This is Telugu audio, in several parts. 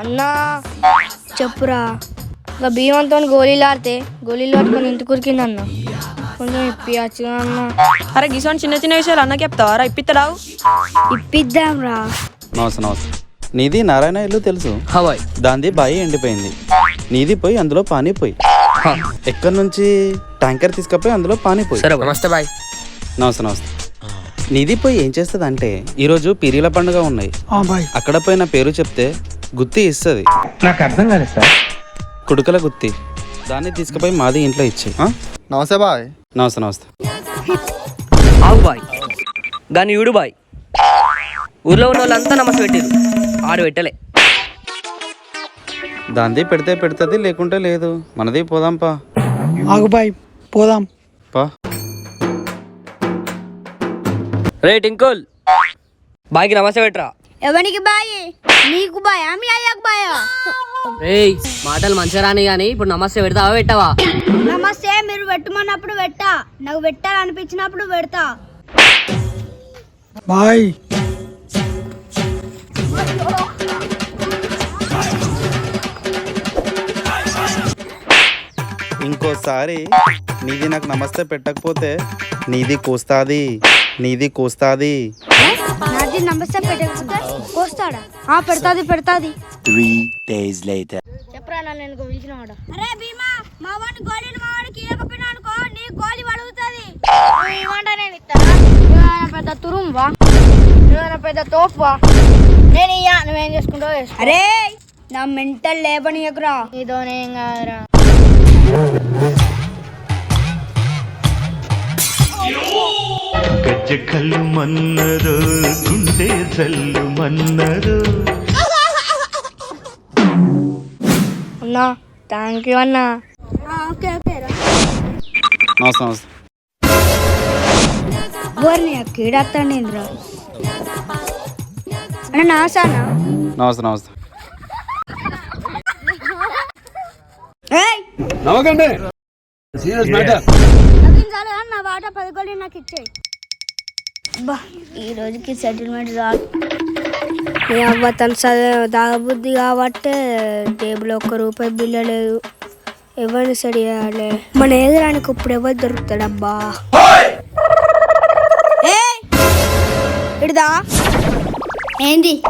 అన్నా చెప్పురా. ఇంకా భీమంతో గోళీలు ఆడితే గోళీలు పట్టుకొని ఇంటి కురికింది అన్న కొంచెం ఇప్పియచ్చు అన్న. అరే గిసోని చిన్న చిన్న విషయాలు అన్నకి చెప్తావా? రా ఇప్పిత్తడావు. ఇప్పిద్దాం రా నమస్తే నమస్తే. నీది నారాయణ ఇల్లు తెలుసు. హవాయ్ దాంది బాయి ఎండిపోయింది. నీది పోయి అందులో పానీ పోయి ఎక్కడి నుంచి ట్యాంకర్ తీసుకపోయి అందులో పానీ పోయి సరే నమస్తే బాయ్. నమస్తే నమస్తే. నీది పోయి ఏం చేస్తుంది అంటే ఈరోజు పీరీల పండుగ ఉన్నాయి. అక్కడ పోయిన పేరు చెప్తే గుత్తి ఇస్తుంది. నాకు అర్థం కాలేదు సార్. కుడుకల గుత్తి. దాన్ని తీసుకుపోయి మాది ఇంట్లో ఇచ్చి. నమస్తే బాయ్. నమస్తే నమస్తే. ఆవు బాయ్. దాని యూడు బాయ్. ఊర్లో ఉన్న వాళ్ళంతా నమస్తే పెట్టారు ఆడు పెట్టలే. దాంది పెడితే పెడుతుంది లేకుంటే లేదు. మనది పోదాంపా ఆగుబాయ్ పోదాం. పా. రే టింకుల్. బాయ్కి నమస్తే పెట్టరా? ఎవరికి బాయ్? నీకు బాయ్? మీ అయ్యకు బాయ్? రేయ్ మాటలు మంచిగా రాని కానీ ఇప్పుడు నమస్తే పెడతావా పెట్టవా? నమస్తే మీరు పెట్టమన్నప్పుడు పెట్టా. నాకు పెట్టాలనిపించినప్పుడు పెడతా. బాయ్. ఇంకోసారి నీది నాకు నమస్తే పెట్టకపోతే నీది కోస్తాది నీది కోస్తాది. నాది నమస్తే పెట్టకపోతే కోస్తాడా ఆ పెడతాది పెడతాది. చెప్పరా నన్ను నేను పిలిచినవాడు అరే భీమా మా వాడిని గోళీని మా వాడికి ఇవ్వకపోయినా అనుకో నీ గోళీ పడుగుతుంది. ఇవ్వంట నేను ఇస్తాను నువ్వేమైనా పెద్ద తురుంవా నువ్వేమైనా పెద్ద తోపువా నేను ఇయ్యా నువ్వేం చేసుకుంటావు అరే నా మెంటల్ లేపనీయకురా నీతోనేం కాదురా. గజ్జ కళ్ళు మన్నదో గుండె జల్లు మన్నదో. అన్నా థ్యాంక్ యూ అన్నా. ఓకే ఓకే రా. నమస్తే నమస్తే. బోర్ని అన్న నాసానా నమస్తే నమస్తే. ఏయ్! నమ్మకండి సీరియస్ మ్యాటర్. కానీ నా వాటా పది కోళ్ళు నాకు ఇచ్చేయి. బా. ఈ రోజుకి సెటిల్మెంట్ నీ అవ్వ తను చదివే దాగబుద్ధి కాబట్టి టేబుల్ ఒక్క రూపాయి బిల్ల లేదు. ఎవరిని సరి చేయాలి? మన ఎదురానికి ఇప్పుడు ఎవరు దొరుకుతాడబ్బా? ఏయ్! ఇడుదా? ఏంది?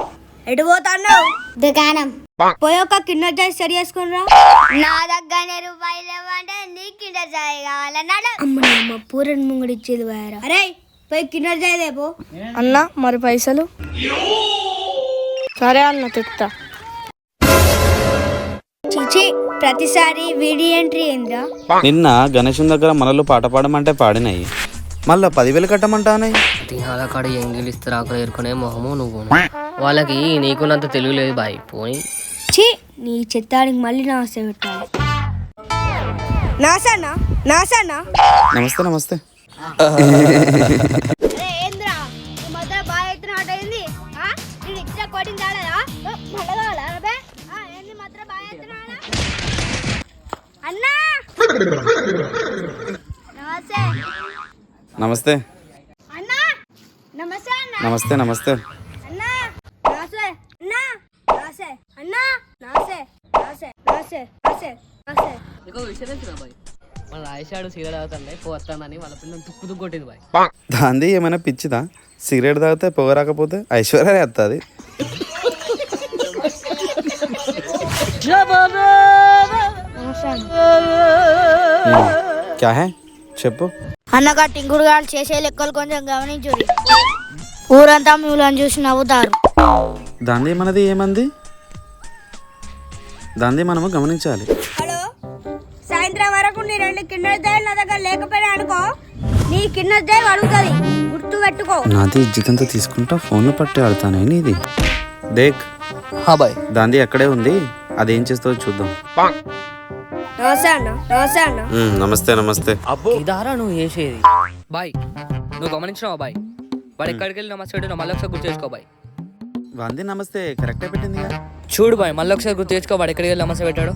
ఎటు పోతాన్నావు? దుకాణం. పోయి ఒక కింద చాయ్ సరి చేసుకునిరా. నా దగ్గరనే రూపాయలు ఇవ్వంటే నీ కింద చాయ్ కావాలన్నాడు అమ్మ అమ్మ పూరన్ ముంగడి ఇచ్చేది పోయారా? అరే పోయి కింద చాయ్ దేపో అన్న మరి పైసలు? సరే అన్న తెస్తా చిచి ప్రతిసారి వీడియో ఎంట్రీ ఏంద్రా? నిన్న గణేశం దగ్గర మనలు పాట పాడమంటే పాడినాయి. మళ్ళా పదివేలు కట్టమంటానాయి తినాల కాడ ఎంగిలి ఇస్తరాకులు ఏరుకునే మొహము నువ్వు. వాళ్ళకి నీకున్నంత తెలుగు లేదు బాయ్. పోయి నీ చిత్తానికి మళ్ళీ నాసే పెట్టాలి. నాసానా? నాసానా? నమస్తే నమస్తే. అన్నా! నమస్తే. నమస్తే. అన్నా! నమస్తే అన్న. నమస్తే. రాయశాడు సీరియల్ అవుతుండే పోతానని వాళ్ళ పిల్లలు తుక్కు తుక్కు కొట్టింది బాయ్. దాంది ఏమైనా పిచ్చిదా? సిగరెట్ తాగితే పొగ రాకపోతే ఐశ్వర్య వస్తుంది. క్యా హే చెప్పు. అన్నగా టింగుడు గారు చేసే లెక్కలు కొంచెం గమనించు ఊరంతా మిమ్మల్ని చూసి నవ్వుతారు. దాంది మనది ఏమంది? దాంది మనము గమనించాలి. నీ దయలు నా దగ్గర లేకపోయినా అనుకో నీ అడుగుతుంది. గుర్తు పెట్టుకో. నాది ఇజ్జితంతా తీసుకుంటా ఫోన్ పట్టి ఆడతానే నీది. దేక్ హా బాయ్. దాంది అక్కడే ఉంది? అదేం చేస్తావో చూద్దాం. నమస్తే అన్న నమస్తే అన్న. నమస్తే నమస్తే. ఇదారా నువ్వు చేసేది. బాయ్ నువ్వు గమనించినావా బాయ్? వాడు ఎక్కడికి వెళ్ళి నమస్తే పెట్టినా మళ్ళీ ఒకసారి గుర్తు చేసుకో బాయ్. వంది నమస్తే కరెక్టే పెట్టింది చూడు బాయ్ మళ్ళీ ఒకసారి గుర్తు తెచ్చుకో వాడు ఎక్కడికి వెళ్ళి నమస్తే పెట్టాడు.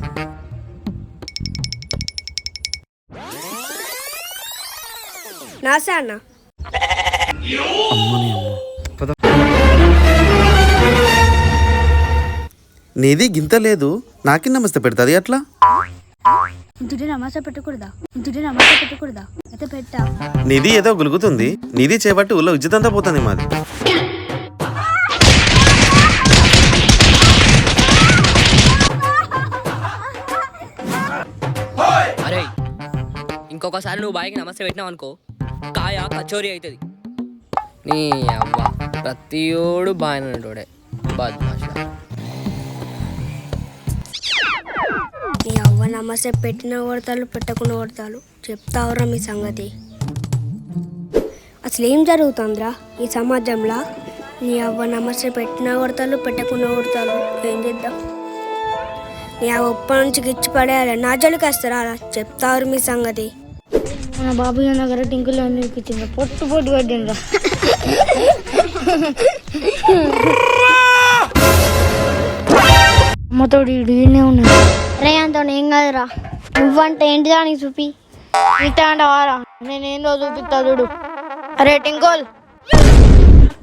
నమస్తే అన్న. అమ్మని అమ్మ పద నీది గింత లేదు. నాకి నమస్తే పెడుతుంది అట్లా? ఇంటి నమాస పెట్టకూడదా? ఇంటి నమాస పెట్టకూడదా? అయితే పెట్టా. నిధి ఏదో గులుగుతుంది. నిధి చేపట్టి ఊళ్ళో ఉచితంతా పోతుంది మాది. అరే ఇంకొకసారి నువ్వు బాయికి నమస్తే పెట్టినావు అనుకో కాయ కచోరీ అవుతుంది. నీ అవ్వ ప్రతియోడు బాగానే బద్మాష. నీ అవ్వ నమస్తే పెట్టిన కొడతాలు పెట్టకుండా కొడతాలు. చెప్తావురా మీ సంగతి. అసలు ఏం జరుగుతుందిరా ఈ సమాజంలో? నీ అవ్వ నమస్తే పెట్టిన కొడతాలు పెట్టకుండా కొడతాలు. ఏం చేద్దాం? నీ అవ్వ ఉప్ప నుంచి గిచ్చి పడేయాలి నా జోలికి వస్తారా? అలా చెప్తారు మీ సంగతి. మన బాబు దగ్గర టింకులు అనిపించింది పొట్టు పొట్టు పట్టిండ్రా అమ్మతోడు ఈయనే ఉన్నాడు. రే అంత ఏం కాదురా. నువ్వంటే ఏంటి దానికి చూపి. ఇంత అంటవారా నేనేందో చూపిస్తా చూడు. అరే టింకోల్.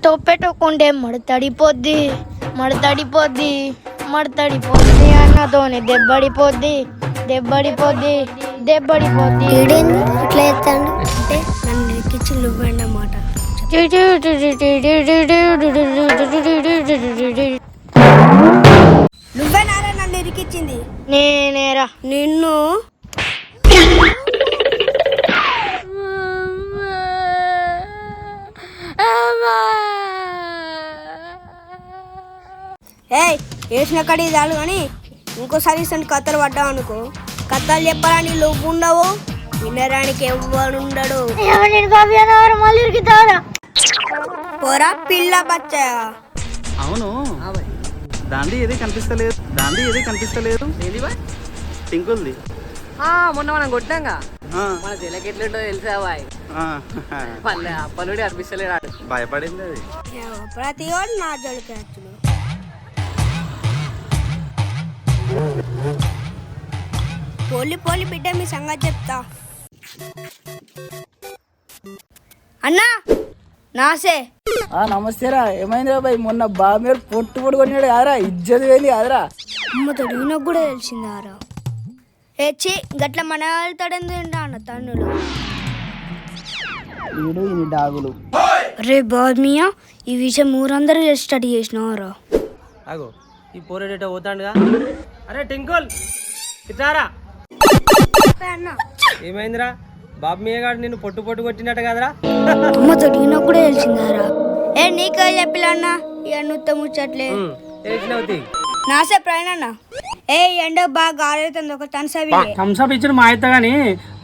తొప్పెట్టుకుంటే మడతడిపోద్ది. మడతడిపోద్ది. మడతడిపోద్ది అన్నతోని దెబ్బడిపోద్ది. దెబ్బడిపోద్ది. దెబ్బడిపోద్ది. అంటే నన్ను ఎక్కించి నువ్వండి అన్నమాట నువ్వేనారా నన్ను ఇరికిచ్చింది నేనేరా. నిన్ను? ఏయ్ వేసిన కడి చాలు కానీ ఇంకోసారి ఇసంటి కథలు పడ్డావు అనుకో కథలు చెప్పడానికి లోపు ఉండవు వినడానికి ఎవ్వడుండడు పోరా పిల్ల బచ్చా అవును. దాంది ఏది కనిపిస్తలేదు? దాంది ఏది కనిపిస్తలేదు? ఏంది బాయ్? టింకుల్ది ఆ, మొన్న మనం కొట్టాంగా ఆ, మన తెలకి ఎట్లుంటో తెలుసా బాయ్? ఆ, పల్లె అప్పనుడి అనిపిస్తలేడు భయపడింది అది. ప్రతి వాడు నా జోలికి వచ్చును పోలి పోలి బిడ్డ మీ సంగతి చెప్తా. అన్నా నాసే. నమస్తేరా ఏమైందిరా బాయ్? మొన్న బాబు పొట్టు పొట్టు కొట్టినాడు కాదరా. ఇజ్జత్ పోయింది కాదరా? అమ్మతో నాకు కూడా తెలిసిందారా ఏ చి గట్ల మన వెళ్తాడు ఎందుకు అన్న తన్నులు? వీడు ఇన్ని డాగులు. రే బాద్మియా ఈ విషయం ఊరందరూ స్టడీ చేసినారా అగో ఈ పోరేడేటో పోతాడుగా? అరే టింకుల్! ఇట్లారా ఏమైందిరా? బాబు మీయగాడు నిన్ను పొట్టు పొట్టు కొట్టినట్టు కదరా? అమ్మతో నాకు కూడా తెలిసిందారా ఏ నీకే చెప్పిలన్న? ఇక నువ్వు ముచ్చట్లే. తెలిసినవుతి నాసే ప్రయాణ ఏ ఎండ బాగా గారైతుంది ఒక తనసవి థమ్స్అప్ ఇచ్చిన మా అయితే గాని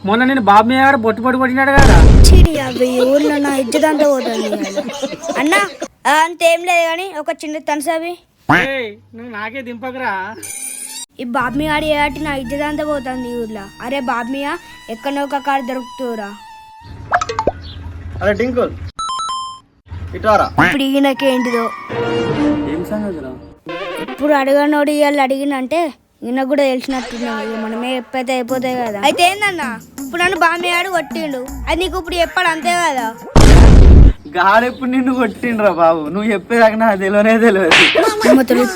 మొన్న నేను బాబు మీద గారు పొట్టు పొట్టు కొట్టినాడు కదా చీడి అవి ఊర్లో నా ఇజ్జత్ అంతా పోతుంది. అన్న అంతేం లేదు కానీ ఒక చిన్న తనసవి నువ్వు నాకే దింపకరా? ఈ బాబ్మి ఆడి ఏటి నా ఇజ్జత్ అంతా పోతుంది ఈ ఊర్లో. అరే బాబ్మియా ఎక్కడో ఒక కాడ దొరుకుతురా అరే టింకుల్ ఇటారా ఇప్పుడు ఈయనకేంటిదో ఏం సంగతిరా ఇప్పుడు అడగనోడు ఇవాళ అడిగినంటే ఈయన కూడా తెలిసినట్టున్నాడు ఇక మనమే ఎప్పుడైతే అయిపోతాయి కదా. అయితే ఏందన్నా? ఇప్పుడు నన్ను బామ్మి ఆడు కొట్టిండు. అది నీకు ఇప్పుడు చెప్పాడు అంతే కదా? గాడెప్పుడు నిన్ను కొట్టిండ్రా బాబు? నువ్వు చెప్పేదాకా నాకు తెలియనే తెలియదు.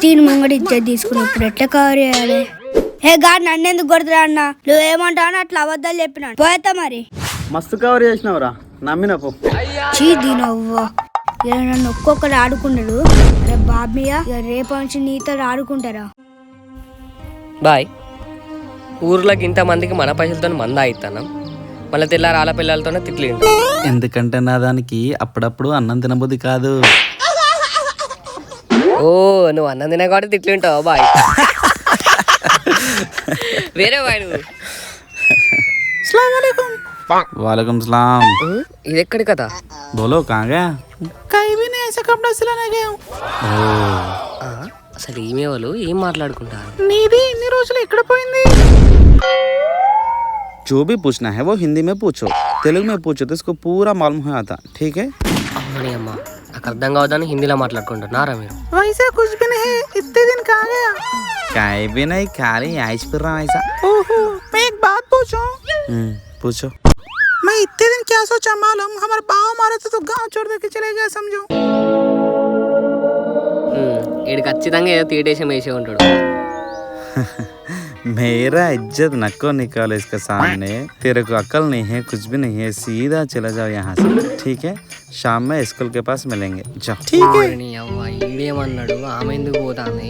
తీని ముంగడి ఇచ్చేది తీసుకుని ఇప్పుడు ఎట్లా కవర్ చేయాలి హే గాడ్ నన్ను ఎందుకు కొడుతురా అన్న? నువ్వు ఏమంటావు అని అట్లా అబద్ధాలు చెప్పినాడు. పోయేతా మరి. మస్తు కవర్ చేసినావురా. నమ్మిన పో. చీ దీనవ్వ ఇలా నన్ను ఒక్కొక్కరు ఆడుకున్నాడు బాబియా రేపు నుంచి నీతో ఆడుకుంటారా? బాయ్. ఊర్లోకి ఇంతమందికి మన పైసలతో మంద అవుతున్నాం మళ్ళీ తెల్లారి ఆల పిల్లలతోనే తిట్లు తింటాం. ఎందుకంటే నా దానికి అప్పుడప్పుడు అన్నం తినబుద్ధి కాదు. ఓ నువ్వు అన్నం తినే కాబట్టి తిట్లు తింటావు బాయ్. వేరే బాయ్ నువ్వు. వాలేకుమ్ సలాం. ఇది ఎక్కడి కదా బోలో కాగా? అసలు ఈమె వాళ్ళు ఏం మాట్లాడుకుంటారు? నీది ఇన్ని రోజులు ఎక్కడ పోయింది? जो भी पूछना है वो हिंदी में पूछो तेलुगु में पूछो तो इसको पूरा मालूम हो आता ठीक है అమ్మని అమ్మ నాకు అర్థం కావద్దని హిందీలో మాట్లాడుకుంటున్నారా మీరు वैसे कुछ भी नहीं इतने दिन कहाँ गया काय भी नहीं खाली आइस फिर रहा ऐसा ओहो मैं एक बात पूछूं हम्म, पूछो मैं इतने दिन क्या सोचा मालूम हमारे बाव मारे थे तो गांव छोड़ दे के चले गए समझो ఉమ్, వీడు ఖచ్చితంగా ఏదో తీటేసం వేసే ఉంటాడు मेरा इज्जत नको निकालो इसके सामने तेरे को अकल नहीं है कुछ भी नहीं है सीधा चला जाओ यहाँ से ठीक है शाम में स्कूल के पास मिलेंगे जाओ ठीक है నీ అవ్వ ఈడేమన్నాడు ఆమె ఎందుకు పోతాంది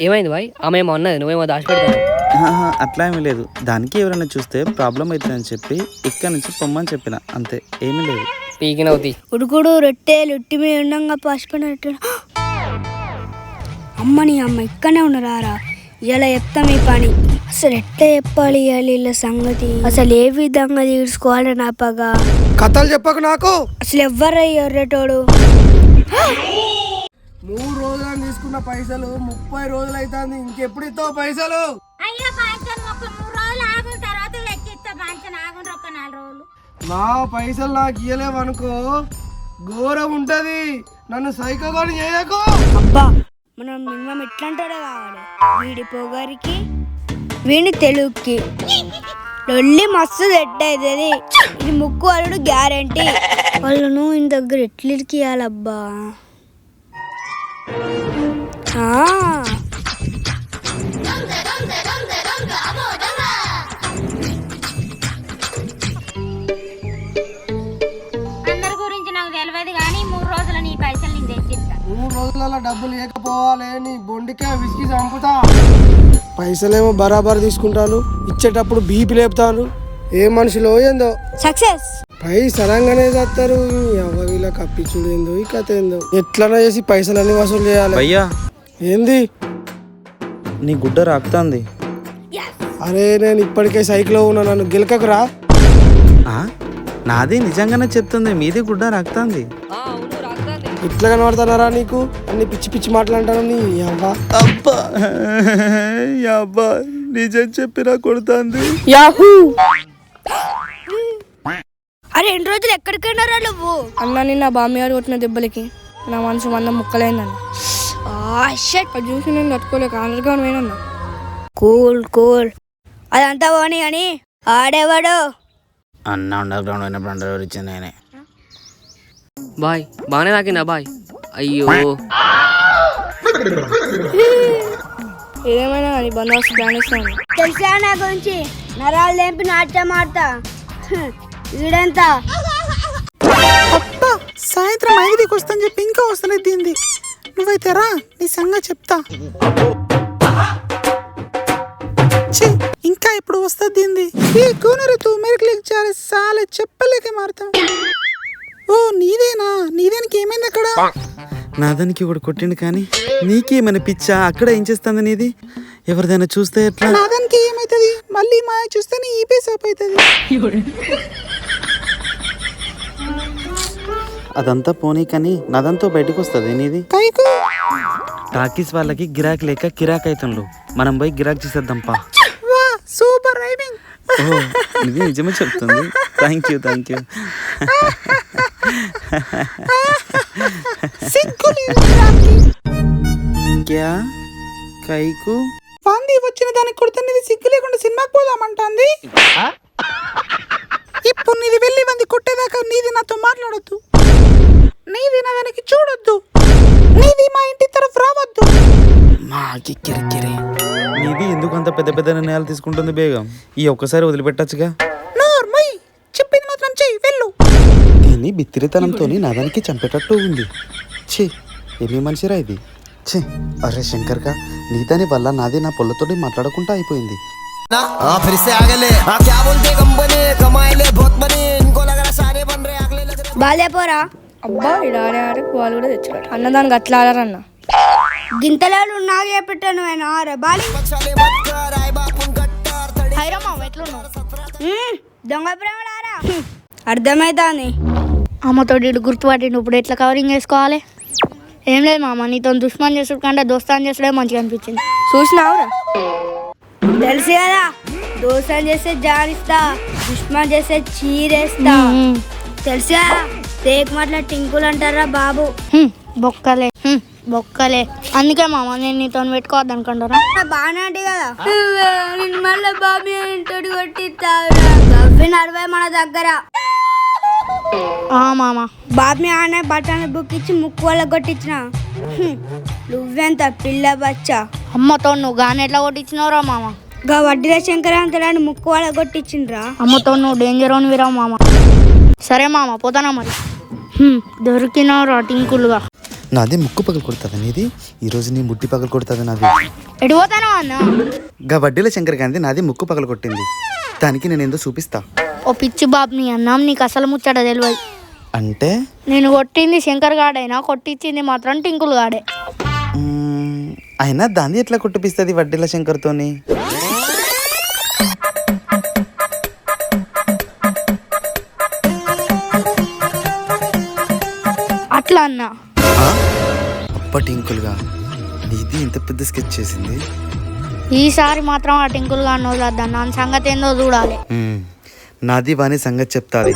ఏమైంది బాయ్ ఆమె ఏమో అన్నది నువ్వేమో దాచిపెడతావు ఆహా, అట్లా ఏమీ లేదు దానికి ఎవరైనా చూస్తే ప్రాబ్లం అవుతుందని చెప్పి ఇక్కడ నుంచి పొమ్మని చెప్పిన అంతే ఏమీ లేదు పీకినవుతి ఉడుకుడు రొట్టెలు ఉట్టి మీద ఉండంగా పసిపోయినట్టు అమ్మని అమ్మ ఇక్కడనే ఉన్నారా ఇలా చెప్తాం ఈ పని. అసలు ఎట్లా చెప్పాలి వీళ్ళ సంగతి? అసలు ఏ విధంగా తీర్చుకోవాలి నా పగ? కథలు చెప్పకు నాకు. అసలు ఎవ్వరయ్య ఎర్రటోడు మూడు రోజులని తీసుకున్న పైసలు ముప్పై రోజులు అవుతుంది ఇంకెప్పుడు ఇస్తావు పైసలు రోజులు రోజులు. నా పైసలు నాకు ఇయ్యలేవు అనుకో ఘోరం ఉంటది. నన్ను సైకోగాని చేయకు. అబ్బా మనం మినిమం ఎట్లాంటాడో కావాలి. వీడి పొగరికి వీడి తెలుగుకి. లొల్లి మస్తు సెట్ అవుతుంది ఇది ముక్కు అల్లుడు గ్యారంటీ. వాళ్ళను ఇంత దగ్గర ఎట్లికి ఇవ్వాలబ్బా రోజులలో డబ్బులు లేకపోవాలి నీ బొండికే విసిగి చంపుతా. పైసలేమో బరాబర్ తీసుకుంటాను ఇచ్చేటప్పుడు బీపీ లేపుతాను ఏ మనుషులో ఏందో. సక్సెస్. పైసలు అనగానే చేస్తారు. ఎవరు వీళ్ళ కప్పించుడు ఏందో ఈ కథ ఏందో. ఎట్లనో చేసి పైసలన్నీ వసూలు చేయాలి. భయ్యా. ఏంది? నీ గుడ్డ రాకుతాంది. అరే నేను ఇప్పటికే సైకిల్ ఉన్నా నన్ను గెలకకురా ఆ? నాది నిజంగానే చెప్తుంది మీది గుడ్డ రాకుతాంది. ఇట్లా కనబడుతున్నారా నీకు? అన్ని పిచ్చి పిచ్చి మాట్లాంటాను నీ అవ్వ అబ్బా. అబ్బా నిజం చెప్పినా కొడుతుంది. యాహూ. అరే ఎన్ని రోజులు ఎక్కడికైనారా నువ్వు? అన్న నిన్న బామ్మ గారు కొట్టిన దెబ్బలకి నా మనసు మంద ముక్కలైందన్న. ఆ షట్. అది చూసి నేను తట్టుకోలేక ఆనర్గా పోయినన్నా. Cool cool. అదంతా పోనీ అని ఆడేవాడు. అన్న అండర్ గ్రౌండ్ అయినప్పుడు అండర్ ఇచ్చింది నేనే. బాయ్. బాగానే తాకిందా బాయ్? అయ్యో. ఏమైనా కానీ బందోబస్తు ప్లాన్ ఇస్తాను తెలుసా నా గురించి? నరాలు లేపి నాట్యం ఆడతా. వీడెంత? అబ్బా సాయంత్రం ఐదుకి వస్తాను చెప్పి ఇంకా వస్తలేదు దీంది నువ్వైతే రా నీ సంగతి చెప్తా. ఛీ, ఇంకా ఇప్పుడు వస్తుంది దీంది ఈ కూనరు తూ మెరకలేక చాలే సాలే చెప్పలేక మారుతాం. ఓ నీదేనా? నీదేనికి ఏమైంది అక్కడ? నాదానికి ఒకటి కొట్టిండు కానీ నీకేమైనా పిచ్చా? అక్కడ ఏం చేస్తుంది నీది? ఎవరిదైనా చూస్తే ఎట్లా? నాదానికి ఏమైతుంది? మళ్ళీ మాయ చూస్తే నీ ఈపీ సాప్ అవుతుంది అదంతా పోనీ కానీ నాదంతా బయటకు వస్తుంది నీది? కైకు. టాకీస్ వాళ్ళకి గిరాక్ లేక కిరాక్ అవుతుండ్రు మనం పోయి గిరాక్ చేసేద్దాం పా. వా సూపర్ రైమింగ్. ఇది నిజమే చెప్తుంది. థ్యాంక్ యూ థ్యాంక్ యూ క్యా? కైకు? వాంది వచ్చిన దానికి కొడితే నీది సిగ్గు లేకుండా సినిమాకి పోదామంటాంది? ఇప్పుడు నీది వెళ్ళి వంది కొట్టేదాకా నీది నాతో మాట్లాడొద్దు. నీది నా దానికి చూడొద్దు. నీది మా ఇంటి తరఫు రావద్దు. మాకి కిరికిరి. నీది ఎందుకు అంత పెద్ద పెద్ద నిర్ణయాలు తీసుకుంటుంది బేగం? ఈ ఒక్కసారి వదిలిపెట్టచ్చుగా. నోర్మై చెప్పింది మాత్రం చెయ్యి వెళ్ళు. దీన్ని బిత్తిరితనంతో నాదానికి చంపేటట్టు ఉంది? ఛీ ఏమి మనిషిరా ఇది? ఛీ అరే శంకర్గా నీదాని వల్ల నాది నా పొల్లతోటి మాట్లాడకుండా అయిపోయింది. బాలేపోరా అబ్బా ఇలా ఆడే ఆడే వాళ్ళు కూడా తెచ్చుకోరు. అన్నదానికి అట్లా ఆడారన్న గింతలాలు నాగే పెట్టాను ఆయన ఆరా బాలి. హ్మ్, దొంగ ప్రేమలారా హ్మ్, అర్థమైతాంది. అమ్మతో గుర్తుపట్టి ఇప్పుడు ఎట్లా కవరింగ్ చేసుకోవాలి? ఏం లేదు మామ నీతో దుష్మన్ చేసుడు కంటే దోస్తాన్ చేసుడే మంచిగా అనిపించింది. చూసినావురా? తెలుసు కదా దోసం చేస్తే జానిస్తా దుష్మన్ చేస్తే చీరేస్తా. తెలుసు కదా తేక్ మాటల టింకులు అంటారా బాబు? బొక్కలే. బొక్కలే. అందుకే మామ నేను నీతో పెట్టుకోవద్దు అనుకుంటారా బాగానే అంటే కదా? నేను మళ్ళీ బాబీ ఇంటి కొట్టిస్తావురా? గవ్వి నలభై మన దగ్గర. ఆ మామ. బాబీ ఆనే బట్టన్ బుక్ ఇచ్చి ముక్కు వల్ల కొట్టించిన. నువ్వెంత పిల్ల బచ్చా? అమ్మతో నువ్వు గాని ఎట్లా కొట్టించినవురా మామ? గా వడ్డీల శంకరాంతరాన్ని ముక్కు వాళ్ళ కొట్టించిండ్రా? అమ్మతో నువ్వు డేంజర్ విరా మామ. సరే మామ పోతానా మరి? హ్మ్, దొరికినవురా టింకులుగా నాది ముక్కు పగలు కొడుతుంది నీది? ఈరోజు నీ ముట్టి పగలు కొడుతుంది నాది. ఎటు పోతానా అన్న? గా వడ్డీల శంకర్ గాంధీ నాది ముక్కు పగలు కొట్టింది. దానికి నేను ఏందో చూపిస్తా. ఓ పిచ్చి బాబు నీ అన్నం నీకు అసలు ముచ్చట తెలియదు అంటే? నేను కొట్టింది శంకర్ గాడైనా? కొట్టించింది మాత్రం టింకులు గాడే. అయినా దాన్ని ఎట్లా కొట్టిపిస్తుంది వడ్డీల శంకర్తోని? అన్నా? అప్పటి ఇంకులుగా? నీది ఇంత పెద్ద స్కెచ్ చేసింది? ఈసారి మాత్రం ఆ టింకులు గాడిని వదిలేద్దాం నా సంగతి ఏందో చూడాలి. నాది వాని సంగతి చెప్తాది.